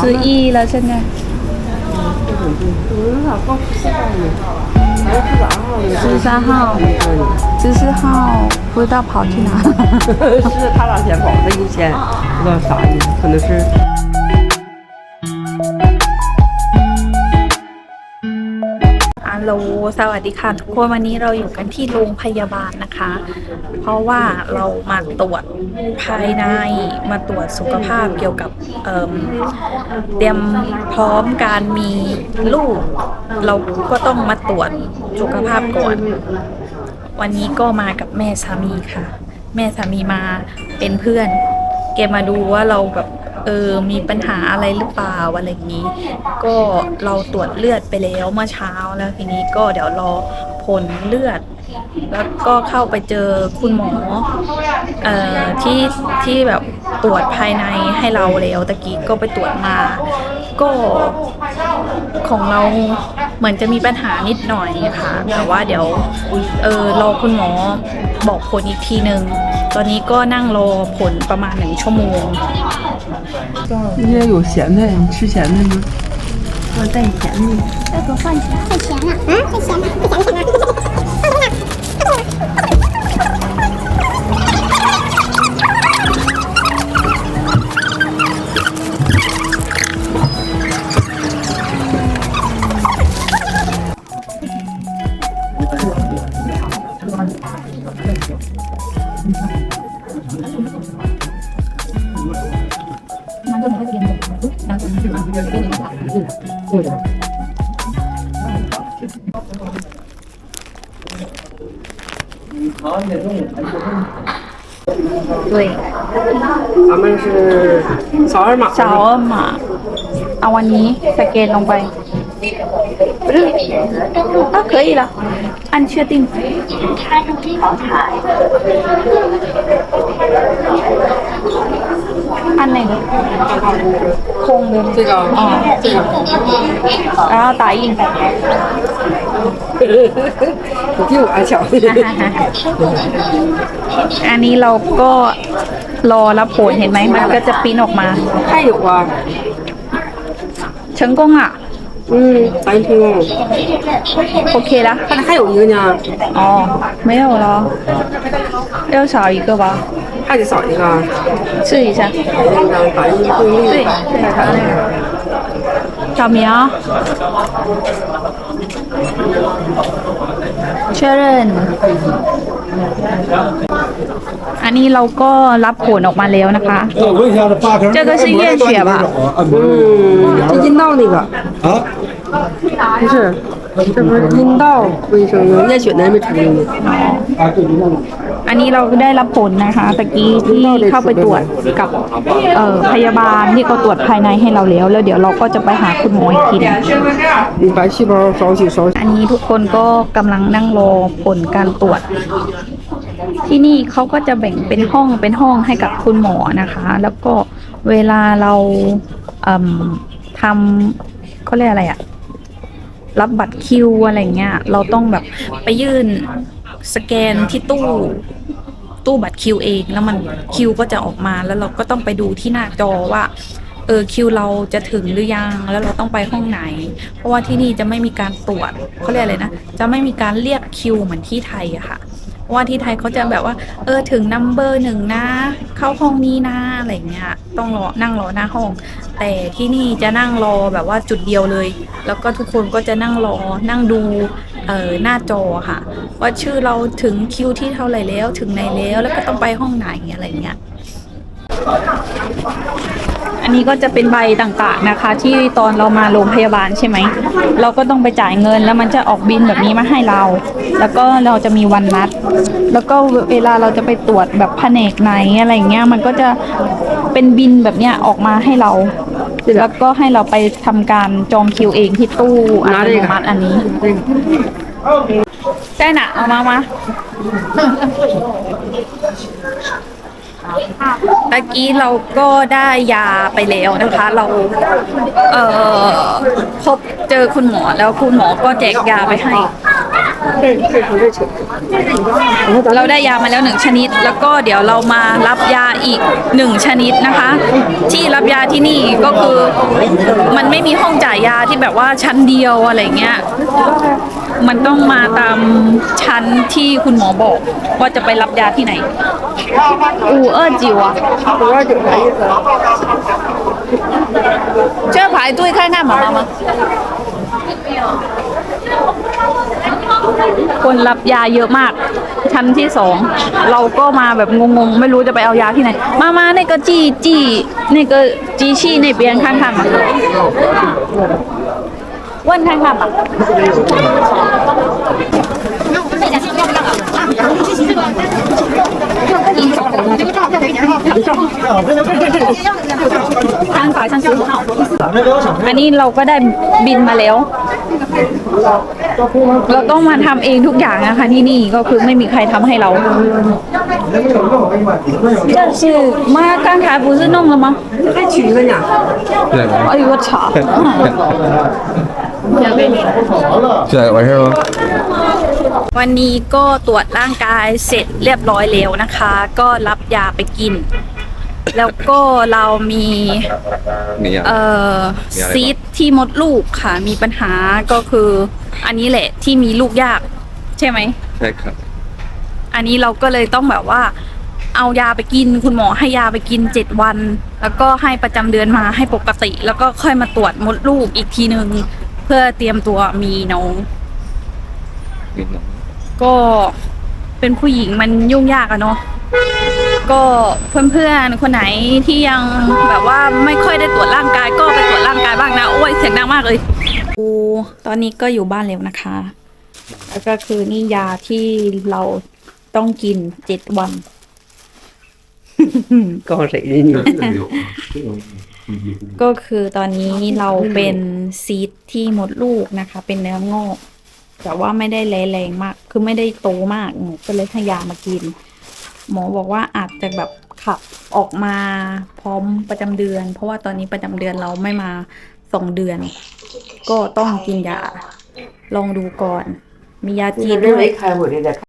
十一了，现在十三号呢。十三号、十四号不知道跑去哪。是他俩先跑的优先，不知道啥意思，可能是。 โหลสวัสดีค่ะทุกคนวันนี้เราอยู่กันที่โรงพยาบาลนะคะ เพราะว่าเรามาตรวจภายในมาตรวจสุขภาพเกี่ยวกับเเตรียมพร้อมการมีลูก เราก็ต้องมาตรวจสุขภาพก่อน วันนี้ก็มากับแม่สามีค่ะ แม่สามีมาเป็นเพื่อน แกมาดูว่าเราแบบ เออมีปัญหาอะไรหรือเปล่าอะไรอย่างนี้ ก็เราตรวจเลือดไปแล้วเมื่อเช้าแล้วทีนี้ก็เดี๋ยวรอผลเลือด แล้วก็เข้าไปเจอคุณหมอเอ่อที่ที่แบบตรวจภายในให้เราแล้วตะกี้ก็ไปตรวจมา ก็ของเราเหมือนจะมีปัญหานิดหน่อยค่ะแต่ว่าเดี๋ยวเออรอคุณหมอบอกผลอีกทีหนึ่งตอนนี้ก็นั่งรอผลประมาณหนึ่งชั่วโมง 今天有咸菜，你吃咸菜吗？我带咸的。要给我放钱，太咸了啊！太咸了，不咸不咸。对咱们是扫二码。 สาวหมาเอาวันนี้สแกนลงไป不是啊可以了 按确定按那个空的这个哦这个，然后打印你比我还强。 อันนี้เราก็รอรับผลเห็นไหมมันก็จะปริ้นออกมา 还有啊，成功啊嗯，咱成功。 โอเคละ 看着还有一个呢，哦没有了要少一个吧还得扫一个。 试一下那个打印会对议。扫描确认อันนี้เราก็รับผลออกมาแล้วนะคะ 我问一下，这八坑这个是验血吧按摩嗯，这阴道那个啊， 不是，这不是阴道卫生呢，验血的还没出来呢。啊，对，你看， อันนี้เราได้รับผลนะคะตะกี้ที่เข้าไปตรวจกับเอ่อพยาบาลที่เขาตรวจภายในให้เราแล้ว แล้วเดี๋ยวเราก็จะไปหาคุณหมออีกทีหนึง 你白细胞少许少许。 อันนี้ทุกคนก็กำลังนั่งรอผลการตรวจ ที่นี่เขาก็จะแบ่งเป็นห้องเป็นห้องให้กับคุณหมอนะคะ แล้วก็เวลาเราเอิ่มทำเขาเรียกอะไรอะ รับบัตรคิวอะไรเงี้ย เราต้องแบบไปยื่นสแกนที่ตู้ตู้บัตรคิวเองแล้วมันคิวก็จะออกมาแล้วเราก็ต้องไปดูที่หน้าจอว่าเออคิวเราจะถึงหรือยังแล้วเราต้องไปห้องไหน เพราะว่าที่นี่จะไม่มีการตรวจเขาเรียกอะไรนะ จะไม่มีการเรียกคิวเหมือนที่ไทยอะค่ะเพราะ ว่าที่ไทยเขาจะแบบว่า เออถึงนัมเบอร์หนึ่งนะ เข้าห้องนี้นะอะไรเงี้ยต้องรอนั่งรอหน้าห้อง แต่ที่นี่จะนั่งรอแบบว่าจุดเดียวเลย แล้วก็ทุกคนก็จะนั่งรอนั่งดูเออหน้าจอค่ะ ว่าชื่อเราถึงคิวที่เท่าไหร่แล้ว ถึงไหนแล้วแล้วก็ต้องไปห้องไหนอะไรเงี้ย อันนี้ก็จะเป็นใบต่างๆนะคะ ที่ตอนเรามาโรงพยาบาลใช่ไหม เราก็ต้องไปจ่ายเงินแล้วมันจะออกบินแบบนี้มาให้เรา แล้วก็เราจะมีวันนัด แล้วก็เวลาเราจะไปตรวจแบบแผนกไหนอะไรเงี้ยมันก็จะเป็นบินแบบเนี้ยออกมาให้เราแล้วก็ให้เราไปทำการจองคิวเองที่ตู้อัตโนมัติอันนี้ได้น่ะเอามามา ตะกี้เราก็ได้ยาไปแล้วนะคะ เราเอ่อพบเจอคุณหมอแล้วคุณหมอก็แจกยาไปให้ เราได้ยามาแล้วหนึ่งชนิด แล้วก็เดี๋ยวเรามารับยาอีกหนึ่งชนิดนะคะ ที่รับยาที่นี่ก็คือมันไม่มีห้องจ่ายยาที่แบบว่าชั้นเดียวอะไรเงี้ย มันต้องมาตามชั้นที่คุณหมอบอก ว่าจะไปรับยาที่ไหนอูเออจิวอะอูเออจิวไหนจะ排队看看ด้วคนรับยาเยอะมาก ชั้นที่สองเราก็มาแบบงงๆ ไม่รู้จะไปเอายาที่ไหน มามาในก็จี้จี้ในก็จี้ชี้ในเบียงข้างๆ 三十五号อันนี้เราก็ได้บินมาแล้ว เราต้องมาทำเองทุกอย่างนะคะที่นี่ก็คือไม่มีใครทำให้เรา这是妈刚才不是弄了吗？再取一个呢？这个哎呦我操！ ใช่ไว้ให้เราวันนี้ก็ตรวจร่างกายเสร็จเรียบร้อยแล้วนะคะ ก็รับยาไปกิน แล้วก็เรามีเอ่อซีดที่มดลูกค่ะ มีปัญหาก็คือ อันนี้แหละที่มีลูกยาก ใช่ไหม ใช่ครับ อันนี้เราก็เลยต้องแบบว่า เอายาไปกินคุณหมอให้ยาไปกินเจ็ดวัน แล้วก็ให้ประจำเดือนมาให้ปกติ แล้วก็ค่อยมาตรวจมดลูกอีกทีหนึ่ง เพื่อเตรียมตัวมีน้องมีน้องก็เป็นผู้หญิงมันยุ่งยากอะเนาะก็เพื่อนๆคนไหนที่ยังแบบว่าไม่ค่อยได้ตรวจร่างกายก็ไปตรวจร่างกายบ้างนะโอ้ยเสียงดังมากเลยโอ้ตอนนี้ก็อยู่บ้านแล้วนะคะ แล้วก็คือนี่ยาที่เราต้องกินเจ็ดวันก็เส่ได้อยู่ ก็คือตอนนี้เราเป็นซีดที่หมดลูกนะคะ เป็นเนื้องอกแต่ว่าไม่ได้แรงมาก คือไม่ได้โตมากหนูก็เลยให้ยามากิน หมอบอกว่าอาจจะแบบขับออกมาพร้อมประจำเดือน เพราะว่าตอนนี้ประจำเดือนเราไม่มาสองเดือน ก็ต้องกินยา ลองดูก่อน มียาจีนด้วย ใครหมดเลยแต่